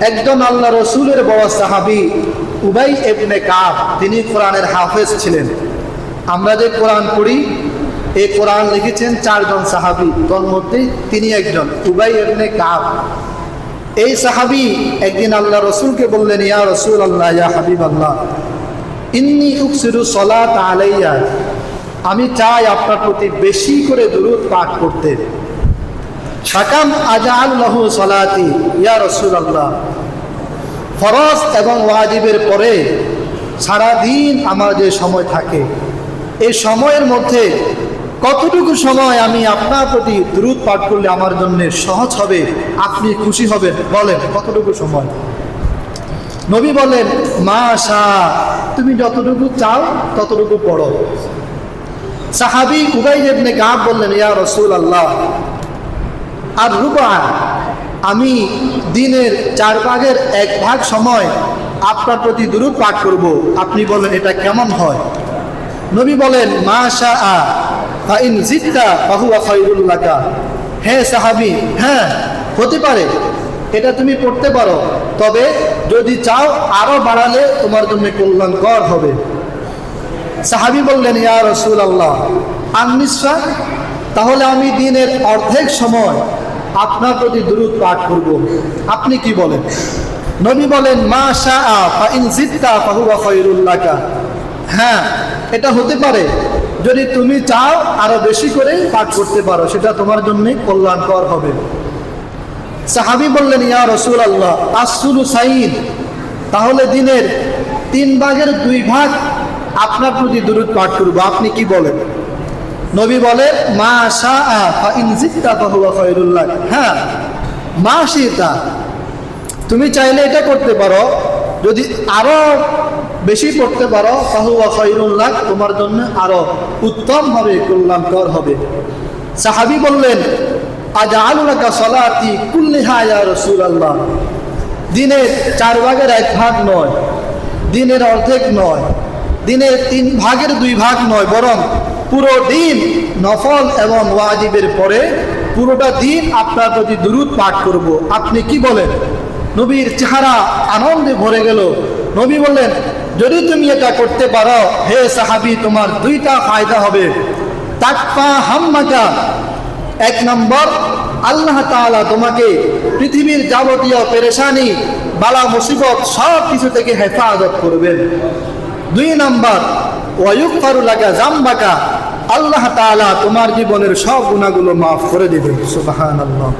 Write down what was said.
একজন আল্লাহ রসুলের বড় সাহাবি উবাই এবনে কাব, তিনি কোরআনের হাফেজ ছিলেন। আমরা যে কোরআন পড়ি, এই কোরআন লিখেছেন চারজন সাহাবি। তোর মধ্যে তিনি একজন, উবাই এবনে কাব। এই সাহাবি একদিন আল্লাহ রসুলকে বললেন, ইয়া রসুল আল্লাহ ইয়া হাবিব আল্লাহ ইন্নি উকসিরু সলাত আলাইয়া। আমি চাই আপনার প্রতি বেশি করে দুরুদ পাঠ করতে। সাকাম আজাল লাহু সলাতি, ইয়া রসুল আল্লাহ ফরজ এবং ওয়াজিবের পরে সারাদিন আমার যে সময় থাকে, এই সময়ের মধ্যে কতটুকু সময় আমি আপনার প্রতি দ্রুত পাঠ করলে আমার জন্য সহজ হবে, আপনি খুশি হবেন? বলেন, কতটুকু সময়? নবী বলেন মা শাহ তুমি যতটুকু চাও ততটুকু পড়ো। সাহাবি উবাই ইবনে কাব বললেন, ইয়া রসুল আল্লাহ আর রুবা আমি দিনের চার ভাগের এক ভাগ সময় আপনার প্রতি দুরূপ পাঠ করব। আপনি বলেন, এটা কেমন হয়? নবী বলেন মা শাহ ফাইন জিদ্দা হ্যাঁ সাহাবি হ্যাঁ হতে পারে। এটা তুমি পড়তে পারো। তবে যদি চাও, আরও বাড়ালে তোমার জন্য কল্যাণকর হবে। সাহাবি বললেন, ইয়া রসুল আল্লাহ তাহলে আমি দিনের অর্ধেক সময় আপনার প্রতি দূরত পাঠ করব। আপনি কি বলেন? নবী বলেন, মা শাহ ফাইন জিদ্দা ফাহুয়া খৈরুল্লাকা হ্যাঁ এটা হতে পারে। যদি তুমি চাও আরও বেশি করে পাঠ করতে পারো, সেটা তোমার জন্য কল্যাণকর হবে। সাহাবি বললেন, ইয়া রসুল আল্লাহ আসুলু সাইদ। তাহলে দিনের তিন ভাগের দুই ভাগ আপনার প্রতি দূরত পাঠ করব। আপনি কি বলেন? নবী বলে, মা শাহ হ্যাঁ মা সীতা তুমি চাইলে এটা করতে পারো। যদি আরও বেশি পড়তে পারো, ফাহুয়া খৈরুল্লাহ তোমার জন্য আরও উত্তম হবে কল্যাণকর হবে। সাহাবি বললেন আজ আলুলাকা সলাতি কুল্লিহা রসুল আল্লাহ দিনের চার ভাগের এক ভাগ নয়, দিনের অর্ধেক নয়, দিনের তিন ভাগের দুই ভাগ নয়, বরং পুরো দিন নফল এবং ওয়াজিবের পরে পুরোটা দিন আপনার প্রতি দুরুদ পাঠ করব। আপনি কি বলেন? নবীর চেহারা আনন্দে ভরে গেল। নবী বললেন, যদি তুমি এটা করতে পারো, হে সাহাবি, তোমার দুইটা ফায়দা হবে। তাকফা হাম্মাকা, এক নম্বর, আল্লাহ তাআলা তোমাকে পৃথিবীর যাবতীয় পেরেশানি, বালা মুসিবত সব কিছু থেকে হেফাজত করবেন। দুই নম্বর ওয়ুক ফারুলাকা জাম্বাকা আল্লাহ তালা তোমার জীবনের সব গুণাগুলো মাফ করে দেবেন সুবহানাল্লাহ।